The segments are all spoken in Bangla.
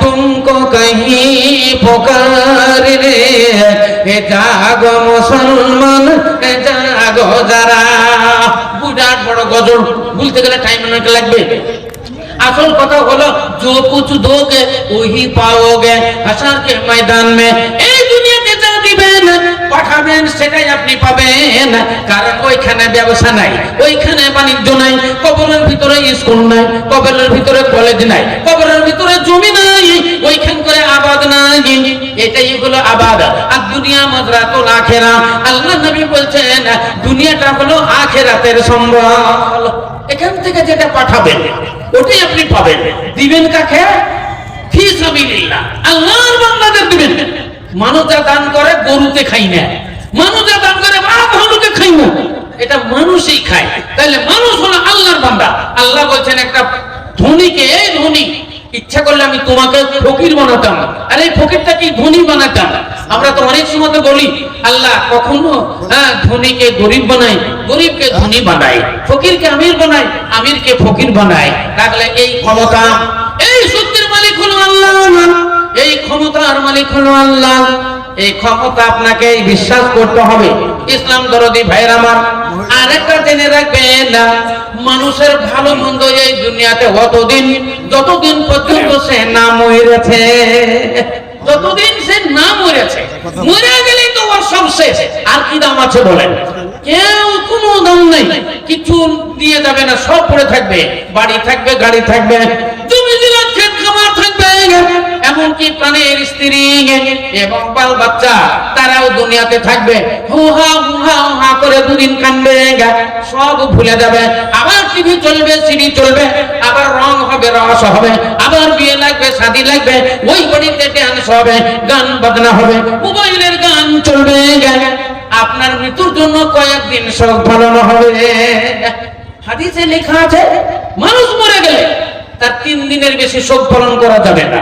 तुमको कहीं पुकार रे এ জাগো মুসলমান এ জাগো যারা বিরাট বড় গজল বলতে গেলে টাইম অনেক লাগবে আসল কথা হলো जो कुछ दोगे वही पाओगे হাসার के मैदान में সেটাই আপনি পাবেন। কারণ ওইখানে ব্যবসা নাই, ওইখানে বাণিজ্য নাই, কবরের ভিতরে স্কুল নাই, কবরের ভিতরে কলেজ নাই, কবরের ভিতরে জমি নাই, ওইখান করে আবাদ নাই। এটাই হলো আবাদ। আর দুনিয়া মজরাতুল আখেরা। আল্লাহ নবী বলছেন, দুনিয়াটা হলো আখেরাতের সম্বল। এখান থেকে যেটা পাঠাবেন, ওটাই আপনি পাবেন। দিবেন কাকে? ফি সাবিলিল্লাহ। আল্লাহর বান্দাদের দিবেন। মানুষ যা দান করে, গরুতে খাই না। মানুষ যা দান করে, বাপ ভালুকে খাই এটা মানুষই খায়। তাহলে মানুষ হলো আল্লাহর বান্দা। আল্লাহ বলছেন, একটা ধনীকে, এই ধনী, ইচ্ছা করলে আমি তোমাকে ফকির বানাতাম। আর এই ফকিরটা কি ধনী বানাতাম? আমরা তো অনেক সময় বলি, আল্লাহ কখনো হ্যাঁ ধনীকে গরিব বানাই গরিবকে ধনী বানাই ফকিরকে আমির বানাই আমিরকে ফকির বানাই তাহলে এই ক্ষমতা, এই সত্যের মালিক হলো আল্লাহ। এই ক্ষমতার মালিক হলো আল্লাহ। এই ক্ষমতা আপনাকে বিশ্বাস করতে হবে। ইসলাম দরদি ভাইয়ের আমার, আরেকটা জেনে রাখবেন, মানুষের ভালো মন্দ এই দুনিয়াতে অতদিন, যতদিন পর্যন্ত সে না মরেছে, যতদিন সে না মরেছে, মরে গেলেই তো ওর সব শেষ। আর কি দাম আছে বলেন? কেউ কোনো দাম নেই, কিছু দিয়ে যাবে না, সব পড়ে থাকবে, বাড়ি থাকবে, গাড়ি থাকবে এমনকি প্রাণের স্ত্রী এবং বাল বাচ্চা তারাও দুনিয়াতে থাকবে। হুহা হুহা হুহা করে দুদিন কান্দবে সব ভুলে যাবে। আবার টিভি চলবে সিডি চলবে, আবার রং হবে রস হবে, আবার বিয়ে লাগবে, শাদি লাগবে, ওই বাড়িতে ড্যান্স হবে, গান বাজনা হবে, মোবাইলের গান চলবে আপনার মৃত্যুর জন্য কয়েকদিন শোক পালন হবে। হাদিসে লেখা আছে, মানুষ মরে গেলে তার তিন দিনের বেশি শোক পালন করা যাবে না।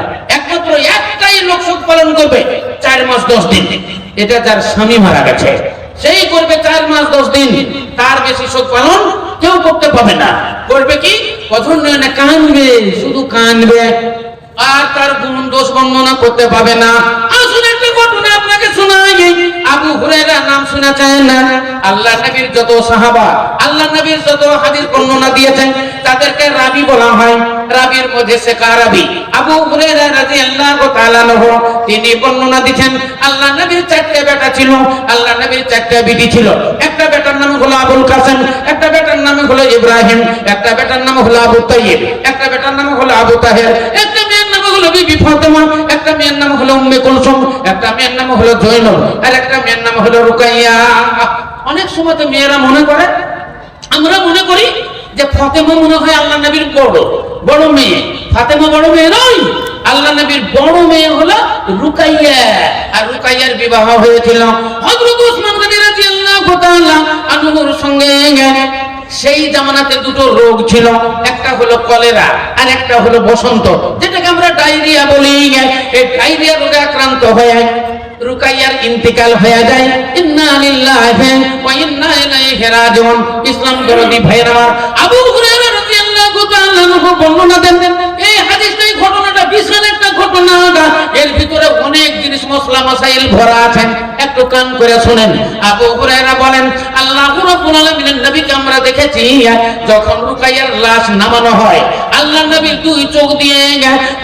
লোক শোক পালন করবে চার মাস দশ দিন। এটা যার স্বামী মারা গেছে, সেই করবে চার মাস দশ দিন। তার বেশি শোক পালন কেউ করতে পাবে না। করবে কি? কথন নয় কানবে, শুধু কানবে। আর তার গুণ দোষ বর্ণনা করতে পাবে না। আসুন একটা ঘটনা আপনাকে শোনাই। আবু হুরায়রা নাম শুনেছেন। আল্লাহ নবীর যত সাহাবা, আল্লাহ নবীর যত হাদিস বর্ণনা দিয়েছেন তাদেরকে রাবি বলা হয়। রাবির মধ্যে শেখা রাবি? আবু হুরায়রা রাদিয়াল্লাহু তাআলা আনহু, তিনি বর্ণনা দিচ্ছেন, আল্লাহ নবীর চারটে বেটা ছিল, আল্লাহ নবীর চারটে বিবি ছিল। একটা বেটার নাম হলো আবুল কাসেম, একটা বেটার নাম হলো ইব্রাহিম, একটা বেটার নাম হলো আবু তাইয়্যিব, একটা বেটার নাম হলো আবু তাহের, একটা মেয়ের নাম হলো বিবি ফাতেমা, একটা মেয়ের নাম হলো উম্মে কুলসুম, একটা মেয়ের নাম হলো জয়নব আর একটা মেয়ের নাম হলো রুকাইয়া। অনেক সময় তো মেয়েরা মনে করে, আমরা মনে করি যে ফাতেমা মনে হয় আল্লাহ নবীর বড় বড় মেয়ে। ফাতেমা বড় মেয়ে নয়। আল্লাহ নবীর বড় মেয়ে হলো রুকাইয়া। আর রুকাইয়ার বিবাহ হয়েছিল হযরত ওসমান গনি রাদিয়াল্লাহু তাআলা আনহুর সঙ্গে। সেই জামানাতে দুটো রোগ ছিল, একটা হলো কলেরা আর একটা হলো বসন্ত। যেটাকে আমরা ডায়রিয়া বলি। এই ডায়রিয়া রোগে আক্রান্ত হয়ে রুকাইয়ার ইন্তিকাল হয়ে যায়। ইন্না লিল্লাহি ওয়া ইন্না ইলাইহি রাজিউন। ইসলাম ভাইরা আবু হুরায়রা রাদিয়াল্লাহু তাআলা আনহু বর্ণনা দেন, এই হাদিসটা, এই ঘটনাটা বিশাল একটা ঘটনা। এর ভিতরে অনেক জিনিস মাসাইল ভরা আছে। একটু কান করে শুনেন। আবু হুরায়রা বলেন, আল্লাহ রাব্বুল আলামিনের নবীকে আমরা দেখেছি, যখন রুকাইয়ার লাশ নামানো হয় আল্লাহ নবীর দুই চোখ দিয়ে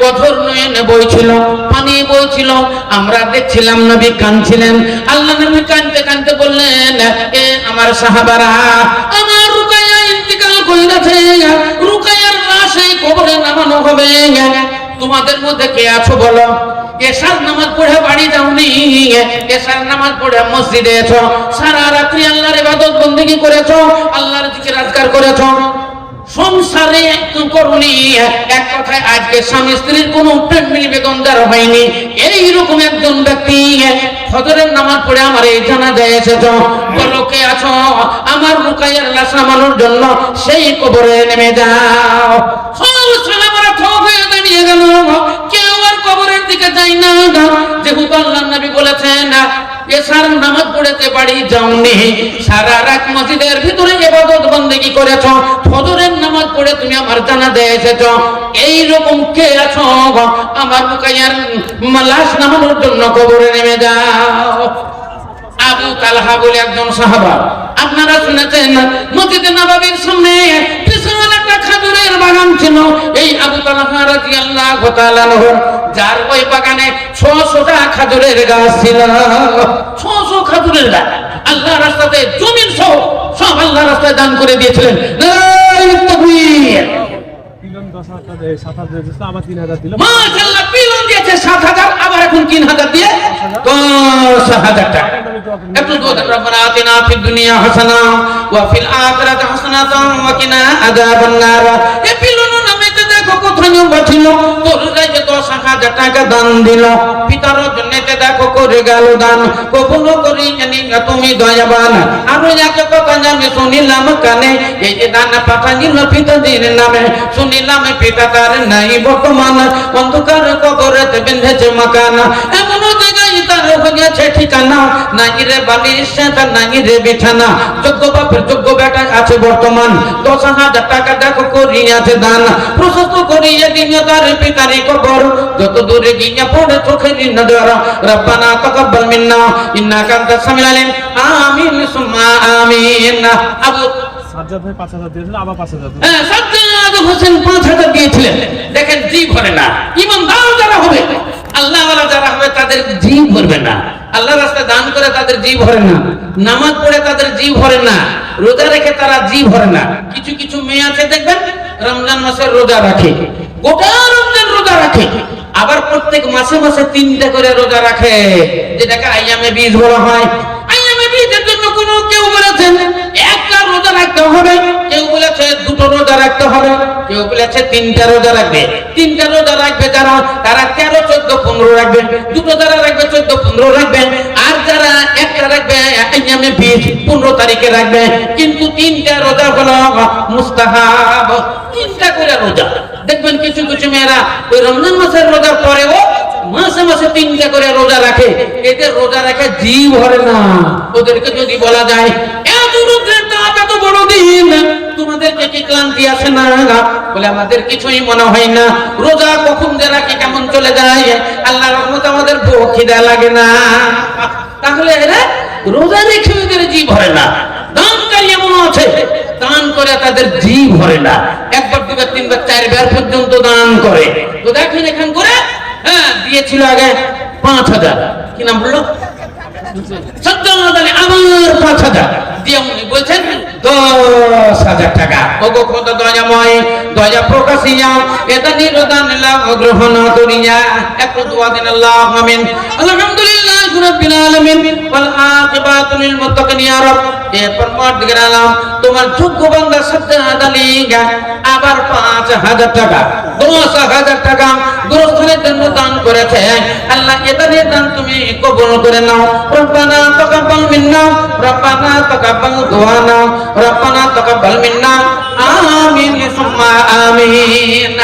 কঠোর নয়নে বইছিল। পানি বইছিল আমরা দেখছিলাম নবী কাঁদছিলেন। আল্লাহ নবী কাঁদতে কাঁদতে বললেন, এ আমার সাহাবারা, আমার ইন্তিকাল কবরে নামানো হবে। তোমাদের মধ্যে কে আছো বলো? এসার নামাজ পড়ে বাড়ি যাওনি। এসার নামাজ পড়ে মসজিদে এসো। সারা রাত্রি আল্লাহর ইবাদত বন্দেগী করেছ। আল্লাহর জিকির আজকার করেছ। সংসারে একদম করুনি। এক কথায় আজকে স্বামী স্ত্রীর কোনো প্রেম নিবেদন দেওয়া হয়নি। এইরকম একজন ব্যক্তি, ফজরের নামাজ পড়ে আমার এই জানাজায় এসেছ। বলো কে আছো, আমার রুকাইয়ার লাশ নামানোর জন্য সেই কবরে নেমে যাও। সালামারা হয়ে দাঁড়িয়ে গেল। কেউ আর কবরের দিকে যায় না। যেহেতু আল্লাহ নবী বলেছেন এসার নামাজ পড়েতে বাড়ি যাওনি। সারা রাত মসজিদের ভিতরে ইবাদত বন্দেগি করেছ। ফজরের নামাজ পড়ে তুমি আমার জানাজা এসেছ। এই রকম কে আছো? আমার মুকাইয়ার লাশ নামানোর জন্য কবরে নেমে যাও। আবু তালহা বলে একজন সাহাবা, আপনারা শুনেছেন মসজিদে নবাবির সামনে খাজুরের বাগান ছিল। এই আবু তালহা রাদিয়াল্লাহু তাআলা যার ওই বাগানে ছশোটা খাজুরের গাছ ছিল। ছশো খাজুরের গাছ। আল্লাহ রাস্তাতে জমিন সহ সব আল্লাহ রাস্তায় দান করে দিয়েছিলেন। সাত হাজার আবার এখন তিন হাজার দিয়ে দশ হাজার টাকা। আতিনা ফিদ দুনিয়া হাসানা ওয়া ফিল আখিরাতি হাসানাতান ওয়া কিনা আযাবান নার এ পিলন নামেতে দেখো কোথায় বাঁচিল তোর রাজ্যে দশ হাজার টাকা দান দিল। পিতার জন্যতে দেখো করে গেল দান। কবুল করি জানি না তুমি দয়াবান। আমি এক কথা জানি, শুনিলাম কানে, এই যে দান পাঠাইল পিতাজির নামে। শুনিলাম পিতা তার নাই বর্তমান। অন্ধকার কবরেতে বেঁধেছে মাকানা। এমন জায়গায় ঠিকানা? নাই রে বালিশ তার নাই রে বিছানা। যোগ্য বাপের যোগ্য বেটা আছে বর্তমান। দশ হাজার টাকা দেখো করিয়াছে দান। প্রশস্ত করিয়ে দিন তার পিতারি কবর। যত দূরে গিয়ে পড়ে চোখের নজর। রব্বানা তাকাব্বাল মিন্না ইন্নাকা আনতাস সামিউল আলিম। আমিন সুম্মা আমিন। আবু সাজ্জাদ ভাই পাঁচ হাজার আবার পাঁচ হাজার দিল হ্যাঁ, সাজ্জাদ হোসেন পাঁচ হাজার দিয়েছিলেন। দেখেন জি ভরে না। ইমানদার যারা হবে। আল্লাহ যারা হবে তাদের জি ভরবে না। আল্লাহ রাস্তায় দান করে তাদের জি ভরে না। নামাজ পড়ে তাদের জি ভরে না। রোজা রেখে তারা জি ভরে না। কিছু কিছু মেয়ে আছে দেখবেন, রমজান মাসের রোজা রাখে। গোটা রমজান রোজা রাখে। আবার প্রত্যেক মাসে মাসে তিনটা করে রোজা রাখে। যেটাকে আইয়ামে বীজ বলা হয়। আইয়ামে বীজের জন্য কোনো কেউ বলেছেন একটা রোজা রাখতে হবে কেউ বলেছে দুটো রোজা রাখতে হবে কেউ তিনটা রোজা রাখবে। তিনটা রোজা রাখবে যারা, তারা তেরো, চোদ্দ, পনেরো রাখবে। দুটো যারা রাখবে, চোদ্দ, পনেরো রাখবে। আর যারা একটা রাখবে বীজ পনেরো তারিখে রাখবে। কিন্তু তিনটা রোজা হলো মুস্তাহাব। তিনটা করে রোজা। দেখবেন কিছু কিছু মেয়েরা ওই রমজান মাসের রোজার পরেও মাসে মাসে তিনটা করে রোজা রাখে। এদের রোজা রাখে জি ভরে না। ওদেরকে যদি বলা যায় এত তাপ এত বড় দিন তোমাদেরকে আসে না। বলে, আমাদের কিছুই মনে হয় না। রোজা কখন যে রাখি কেমন চলে যায় আল্লাহ রহমত আমাদের খিদা লাগে না। তাহলে এরা রোজা রেখে ওদের জি ভরে না। আছে, দান করে তাদের ভরে না। একবার তিনবার, চারবার পর্যন্ত দান করে। করে হ্যাঁ দিয়েছিল আগে পাঁচ হাজার। কি নাম বলল সজ্জাদ আলী আমার পাঁচ হাজার। দিয়ে উনি বলছেন দশ হাজার টাকা। ওগো কত দয়াময় দয়া প্রকাশিয়া এটা নিরদান লাভ গ্রহণ করিয়া একটু দোয়া দিন আল্লাহ আমিন। আলহামদুলিল্লাহ রাব্বিল আলামিন ওয়াল আকিবাতু লিল মুত্তাকিন ইয়া রব। এ পরমার্দিগার আলাম তোমার যোগ্য বান্দা সজ্জাদ আলী আবার পাঁচ হাজার টাকা। দশ হাজার টাকা দুরস্থনের জন্য দান করেছেন। আল্লাহ এদের দান তুমি কবুল করে নাও। রব্বানা তাকাব্বাল মিন্না, রব্বানা তাকাব্বাল দুআনা রব্বানা তাকাব্বাল মিন্না। আমিন, সুম্মা আমিন।